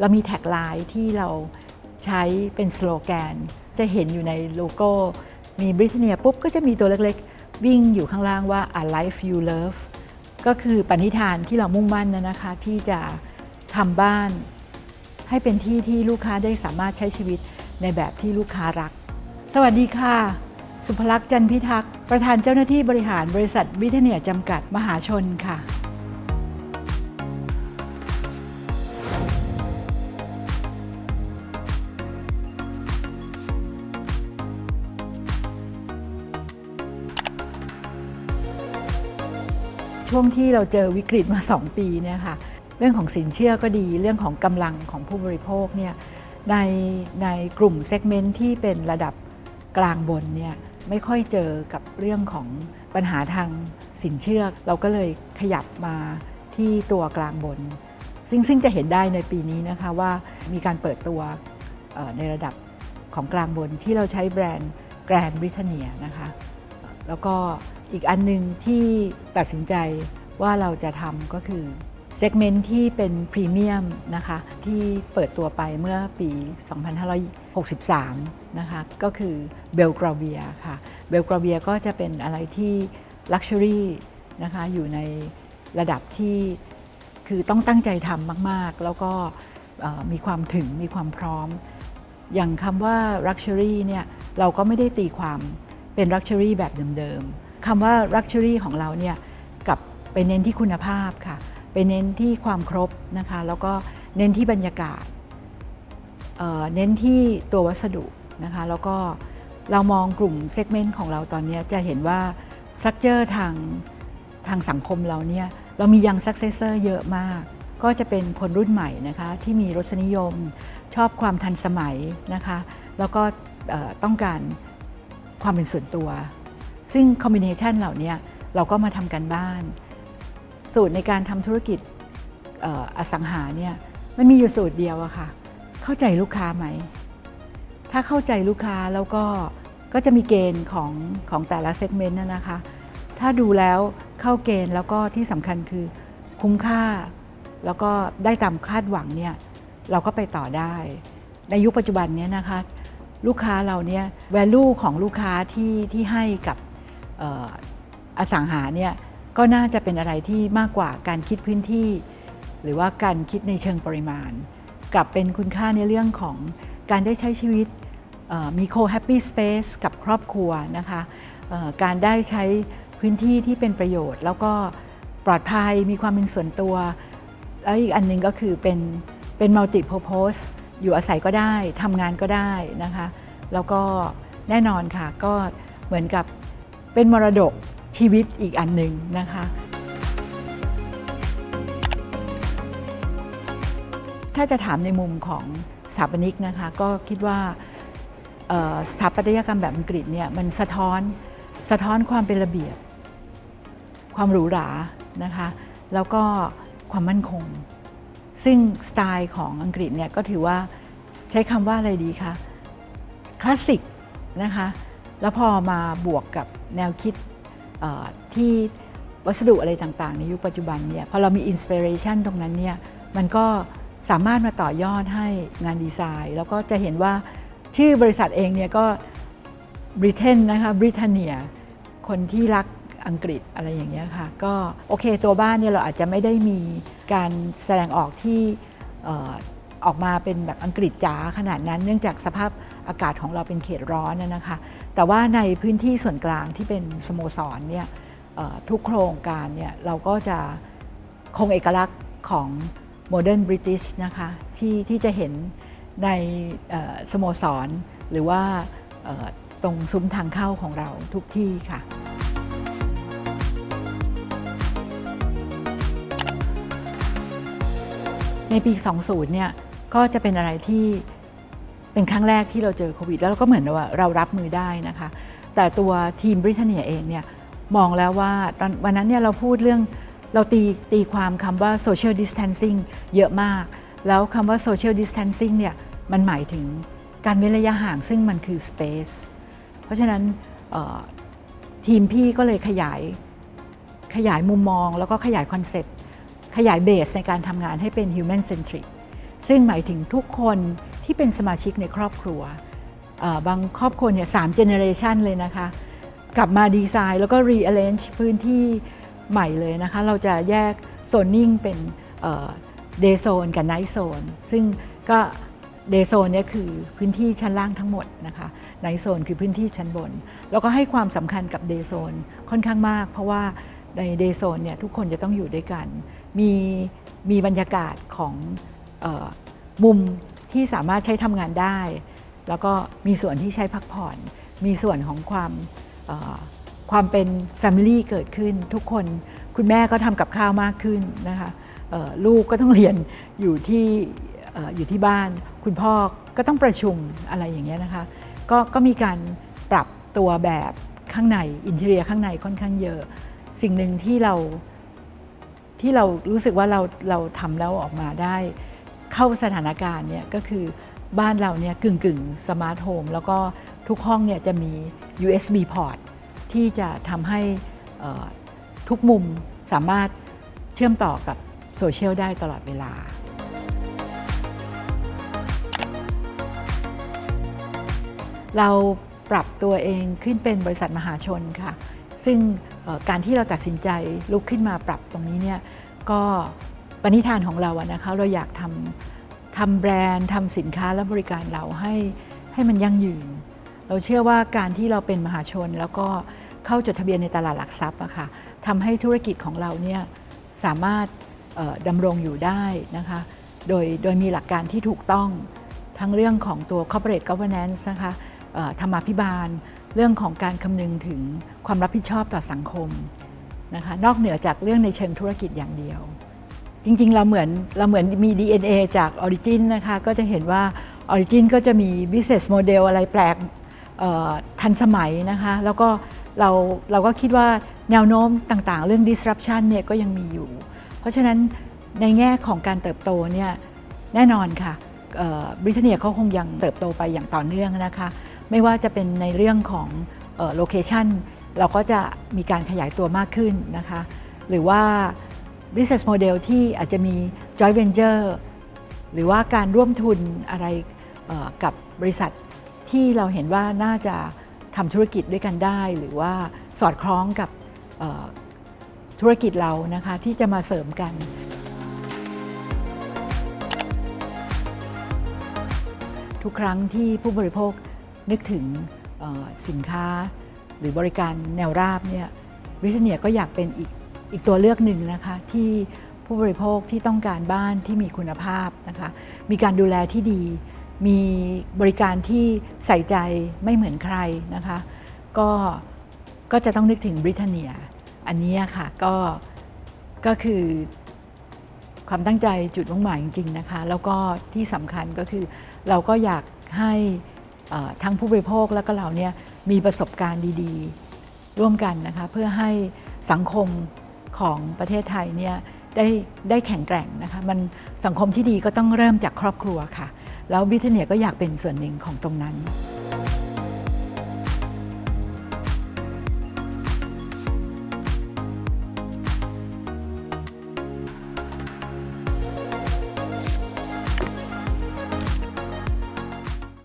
เรามีแท็กไลน์ที่เราใช้เป็นสโลแกน จะเห็นอยู่ในโลโก้ มีบริเนียปุ๊บก็จะมีตัวเล็กๆ วิ่งอยู่ข้างล่างว่า a life you love ก็คือปณิธานที่เรามุ่งมั่นนะนะคะ ที่จะทำบ้าน ให้เป็นที่ที่ลูกค้าได้สามารถใช้ชีวิตในแบบที่ลูกค้ารัก สวัสดีค่ะ สุภลักษณ์จันพิทักษ์ ประธานเจ้าหน้าที่บริหารบริษัทบิทเนียจำกัดมหาชนค่ะ ช่วงที่เราเจอวิกฤตมา 2 ปีเนี่ยค่ะเรื่องของสินเชื่อก็ดีเรื่องของกำลังของผู้บริโภคเนี่ยในในกลุ่มเซกเมนต์ที่เป็นระดับกลางบนเนี่ยไม่ค่อยเจอกับเรื่องของปัญหาทางสินเชื่อ เราก็เลยขยับมาที่ตัวกลางบน ซึ่งซึ่งจะเห็นได้ในปีนี้นะคะว่ามีการเปิดตัวในระดับของกลางบนที่เราใช้แบรนด์แกรนด์บริเทเนียนะคะ แล้วก็อีกอันหนึงที่ตัดสินใจว่าเราจะทำก็คือเซกเมนต์ที่เป็นพรีเมียมนะคะที่เปิดตัวไปเมื่อปี 2563 นะคะก็คือเบลกราเวียค่ะเบลกราเวียก็จะเป็นอะไรที่ลักชัวรี่นะคะอยู่ในระดับที่คือต้องตั้งใจทำมาก ๆ แล้วก็มีความถึงมีความพร้อม อย่างคำว่า Luxury เนี่ยเราก็ไม่ได้ตีความ เป็น Luxury แบบเดิมๆคำว่า Luxury ของเราเนี่ยกลับไปเน้นที่คุณภาพค่ะ ไปเน้นที่ความครบนะคะ แล้วก็เน้นที่บรรยากาศเเน้นที่ตัววัสดุนะคะ แล้วก็เรามองกลุ่มเซกเมนต์ของเราตอนนี้จะเห็นว่าสักเจอร์ทางทางสังคมเราเนี่ยเรามียังซักเซสเซอร์เยอะมาก ก็จะเป็นคนรุ่นใหม่นะคะที่มีรสนิยมชอบความทันสมัยนะคะ แล้วก็ต้องการ ความเป็นส่วนตัว ซึ่งคอมบิเนชันเหล่านี้เราก็มาทำกันบ้าน สูตรในการทำธุรกิจอสังหาเนี่ยมันมีอยู่สูตรเดียวอะค่ะ เข้าใจลูกค้าไหม ถ้าเข้าใจลูกค้าแล้วก็ก็จะมีเกณฑ์ของของแต่ละเซกเมนต์นะนะคะ ถ้าดูแล้วเข้าเกณฑ์แล้วก็ที่สำคัญคือคุ้มค่า แล้วก็ได้ตามคาดหวังเนี่ยเราก็ไปต่อได้ ในยุคปัจจุบันเนี้นะคะ ลูกค้าเราเนี่ย value ของลูกค้าที่ที่ให้กับอสังหาเนี่ยก็น่าจะเป็นอะไรที่มากกว่าการคิดพื้นที่ หรือว่าการคิดในเชิงปริมาณ กลับเป็นคุณค่าในเรื่องของการได้ใช้ชีวิตมี co-happy space กับครอบครัวนะคะการได้ใช้พื้นที่ที่เป็นประโยชน์ แล้วก็ปลอดภัยมีความเป็นส่วนตัว แล้วอีกอันหนึงก็คือเป็นเป็น multi purpose อ อยู่อาศัยก็ได้ทำงานก็ได้นะคะ แล้วก็แน่นอนค่ะก็เหมือนกับเป็นมรดกชีวิตอีกอันหนึ่งนะคะ ถ้าจะถามในมุมของสถาปนิกนะคะก็คิดว่าสถาปัตยกรรมแบบอังกฤษเนี่ยมันสะท้อนสะท้อนความเป็นระเบียบ ความหรูหรานะคะ แล้วก็ความมั่นคง ซึ่งสไตล์ของอังกฤษเนี่ยก็ถือว่าใช้คำว่าอะไรดีคะคลาสสิกนะคะแล้วพอมาบวกกับแนวคิดที่วัสดุอะไรต่างๆ ในยุคปัจจุบันเนี่ยพอเรามีอินสปิเรชันตรงนั้นเนี่ยมันก็สามารถมาต่อยอดให้งานดีไซน์ แล้วก็จะเห็นว่าชื่อบริษัทเองเนี่ยก็บริเทนนะคะบริเทเนียคนที่รัก อังกฤษอะไรอย่างเงี้ยค่ะ ก็โอเคตัวบ้านเนี่ยเราอาจจะไม่ได้มีการแสดงออกที่ออกมาเป็นแบบอังกฤษจ๋าขนาดนั้น เนื่องจากสภาพอากาศของเราเป็นเขตร้อนนะคะ แต่ว่าในพื้นที่ส่วนกลางที่เป็นสโมสรเนี่ยทุกโครงการเนี่ยเราก็จะคงเอกลักษณ์ของโมเดิร์นบริติชนะคะที่ที่จะเห็นในสโมสร หรือว่าตรงซุ้มทางเข้าของเราทุกที่ค่ะ ในปี 20 เนี่ยก็จะเป็นอะไรที่เป็นครั้งแรกที่เราเจอโควิด แล้วเราก็เหมือนว่าเรารับมือได้นะคะ แต่ตัวทีมบริเทเนียเองเนี่ยมองแล้วว่าตอนวันนั้นเนี่ยเราพูดเรื่องเราตีตีความคำว่า social distancing เยอะมาก แล้วคำว่า social distancing เนี่ยมันหมายถึงการเว้นระยะห่างซึ่งมันคือ space เพราะฉะนั้นทีมพี่ก็เลยขยายขยายมุมมองแล้วก็ขยายคอนเซปต์ ขยายเบสในการทำงานให้เป็น human centric ซึ่งหมายถึงทุกคนที่เป็นสมาชิกในครอบครัว บางครอบครัวเนี่ยสามเจเนเรชันเลยนะคะ กลับมาดีไซน์แล้วก็ rearrange พื้นที่ใหม่เลยนะคะ เราจะแยกโซนนิ่งเป็นเดย์โซนกับไนท์โซนซึ่งก็เดย์โซนเนี่ยคือพื้นที่ชั้นล่างทั้งหมดนะคะไนท์โซนคือพื้นที่ชั้นบน แล้วก็ให้ความสำคัญกับเดย์โซนค่อนข้างมาก เพราะว่าในเดย์โซนเนี่ยทุกคนจะต้องอยู่ด้วยกัน มีมีบรรยากาศของออมุมที่สามารถใช้ทำงานได้ แล้วก็มีส่วนที่ใช้พักผ่อน มีส่วนของความความเป็น Family เกิดขึ้นทุกคนคุณแม่ก็ทำกับข้าวมากขึ้นนะคะลูกก็ต้องเรียนอยู่ที่ออยู่ที่บ้าน คุณพ่อก็ต้องประชุมอะไรอย่างเงี้ยนะคะก็ก็มีการปรับตัวแบบข้างในอินเท i รียข้างในค่อนข้างเยอะ สิ่งหนึ่งที่เรา ที่เรารู้สึกว่าเราเราทำแล้วออกมาได้ เข้าสถานการณ์เนี่ยก็คือบ้านเราเนี่ยกึ่งกึ่งสมาร์ทโฮมแล้วก็ทุกห้องเนี่ยจะมี USB port ที่จะทำให้ทุกมุมสามารถเชื่อมต่อกับโซเชียลได้ตลอดเวลา เราปรับตัวเองขึ้นเป็นบริษัทมหาชนค่ะ ซึ่ง การที่เราตัดสินใจลุกขึ้นมาปรับตรงนี้เนี่ยก็ปณิธานของเราอะนะคะเราอยากทำทำแบรนด์ทำสินค้าและบริการเราให้ให้มันยั่งยืน เราเชื่อว่าการที่เราเป็นมหาชน แล้วก็เข้าจดทะเบียนในตลาดหลักทรัพย์อะค่ะทำให้ธุรกิจของเราเนี่ยสามารถดำรงอยู่ได้นะคะโดยโดยมีหลักการที่ถูกต้องทั้งเรื่องของตัว corporate governance นะคะธรรมาภิบาล เรื่องของการคำนึงถึงความรับผิดชอบต่อสังคมนะคะนอกเหนือจากเรื่องในเชิงธุรกิจอย่างเดียว จริงๆ เราเหมือนเราเหมือนมี DNA จาก Origin นะคะก็จะเห็นว่า Origin ก็จะมี business model อะไรแปลกทันสมัยนะคะแล้วก็เราเราก็คิดว่าแนวโน้มต่างๆ เรื่อง disruption เนี่ยก็ยังมีอยู่ เพราะฉะนั้นในแง่ของการเติบโตเนี่ยแน่นอนค่ะบริเตเนียเขาคงยังเติบโตไปอย่างต่อเนื่องนะคะ ไม่ว่าจะเป็นในเรื่องของโลเคชันเราก็จะมีการขยายตัวมากขึ้นนะคะหรือว่า business model ที่อาจจะมี joint venture หรือว่าการร่วมทุนอะไรกับบริษัทที่เราเห็นว่าน่าจะทำธุรกิจด้วยกันได้ หรือว่าสอดคล้องกับธุรกิจเรานะคะที่จะมาเสริมกัน ทุกครั้งที่ผู้บริโภค นึกถึงสินค้าหรือบริการแนวราบเนี่ยบริเทเนียก็อยากเป็นอีกอีกตัวเลือกหนึ่งนะคะที่ผู้บริโภคที่ต้องการบ้านที่มีคุณภาพนะคะมีการดูแลที่ดี มีบริการที่ใส่ใจไม่เหมือนใครนะคะก็ก็จะต้องนึกถึงบริเทเนีย อันนี้ค่ะก็ก็คือความตั้งใจจุดมุ่งหมายจริง ๆ นะคะ แล้วก็ที่สำคัญก็คือเราก็อยากให้ ทั้งผู้บริโภคและก็เราเนี่ยมีประสบการณ์ดีๆ ร่วมกันนะคะเพื่อให้สังคมของประเทศไทยเนี่ยได้ได้แข็งแกร่งนะคะมันสังคมที่ดีก็ต้องเริ่มจากครอบครัวค่ะ แล้วบิทเนียก็อยากเป็นส่วนหนึ่งของตรงนั้น